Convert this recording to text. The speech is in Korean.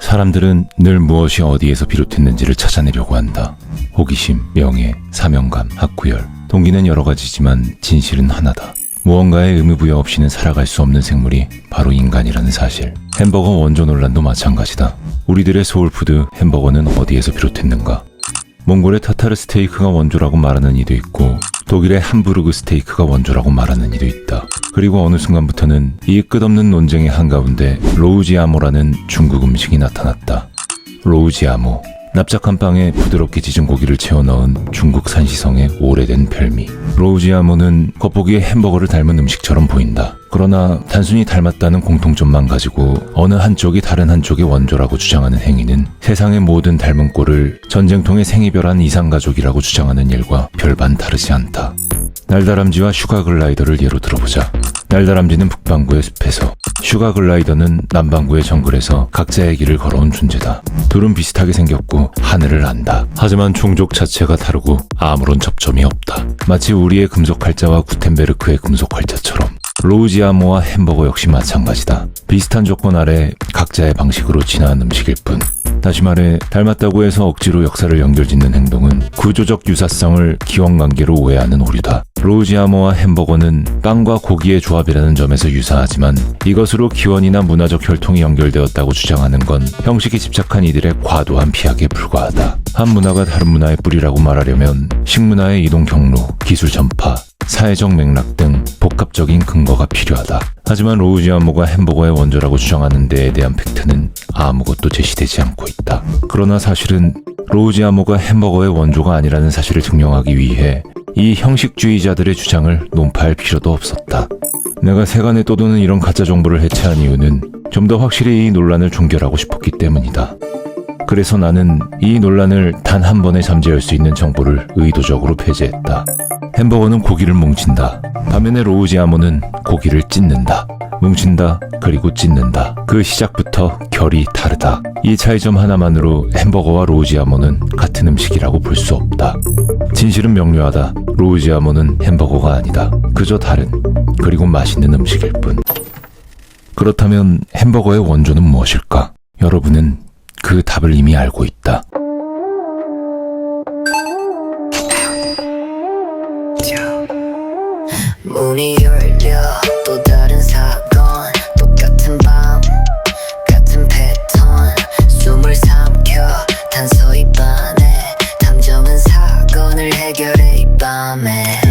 사람들은 늘 무엇이 어디에서 비롯했는지를 찾아내려고 한다. 호기심, 명예, 사명감, 학구열. 동기는 여러 가지지만 진실은 하나다. 무언가의 의무부여 없이는 살아갈 수 없는 생물이 바로 인간이라는 사실. 햄버거 원조 논란도 마찬가지다. 우리들의 소울푸드 햄버거는 어디에서 비롯했는가? 몽골의 타타르 스테이크가 원조라고 말하는 이도 있고 독일의 함부르그 스테이크가 원조라고 말하는 이도 있다. 그리고 어느 순간부터는 이 끝없는 논쟁의 한가운데 로우지아모라는 중국 음식이 나타났다. 로우지아모 납작한 빵에 부드럽게 지진 고기를 채워 넣은 중국 산 시성의 오래된 별미. 로우지아모는 겉보기에 햄버거를 닮은 음식처럼 보인다. 그러나 단순히 닮았다는 공통점만 가지고 어느 한쪽이 다른 한쪽의 원조라고 주장하는 행위는 세상의 모든 닮은 꼴을 전쟁통에 생이별한 이상가족이라고 주장하는 일과 별반 다르지 않다. 날다람쥐와 슈가글라이더를 예로 들어보자. 날다람쥐는 북반구의 숲에서, 슈가글라이더는 남반구의 정글에서 각자의 길을 걸어온 존재다. 둘은 비슷하게 생겼고 하늘을 안다. 하지만 종족 자체가 다르고 아무런 접점이 없다. 마치 우리의 금속 활자와 구텐베르크의 금속 활자처럼. 로우지아모와 햄버거 역시 마찬가지다. 비슷한 조건 아래 각자의 방식으로 진화한 음식일 뿐. 다시 말해 닮았다고 해서 억지로 역사를 연결짓는 행동은 구조적 유사성을 기원관계로 오해하는 오류다. 로우지아모와 햄버거는 빵과 고기의 조합이라는 점에서 유사하지만 이것으로 기원이나 문화적 혈통이 연결되었다고 주장하는 건 형식에 집착한 이들의 과도한 비약에 불과하다. 한 문화가 다른 문화의 뿌리라고 말하려면 식문화의 이동 경로, 기술 전파, 사회적 맥락 등 복합적인 근거가 필요하다. 하지만 로우지아모가 햄버거의 원조라고 주장하는 데에 대한 팩트는 아무것도 제시되지 않고 있다. 그러나 사실은 로우지 아모가 햄버거의 원조가 아니라는 사실을 증명하기 위해 이 형식주의자들의 주장을 논파할 필요도 없었다. 내가 세간에 떠도는 이런 가짜 정보를 해체한 이유는 좀 더 확실히 이 논란을 종결하고 싶었기 때문이다. 그래서 나는 이 논란을 단 한 번에 잠재울 수 있는 정보를 의도적으로 폐지했다. 햄버거는 고기를 뭉친다. 반면에 로우지아모는 고기를 찢는다. 뭉친다, 그리고 찢는다. 그 시작부터 결이 다르다. 이 차이점 하나만으로 햄버거와 로우지아모는 같은 음식이라고 볼 수 없다. 진실은 명료하다. 로우지아모는 햄버거가 아니다. 그저 다른, 그리고 맛있는 음식일 뿐. 그렇다면 햄버거의 원조는 무엇일까? 여러분은 그 답을 이미 알고 있다. 문이 열려 또 다른 사건 똑같은 밤 같은 패턴 숨을 삼켜 단서이 반해 탐정은 사건을 해결해 이 밤에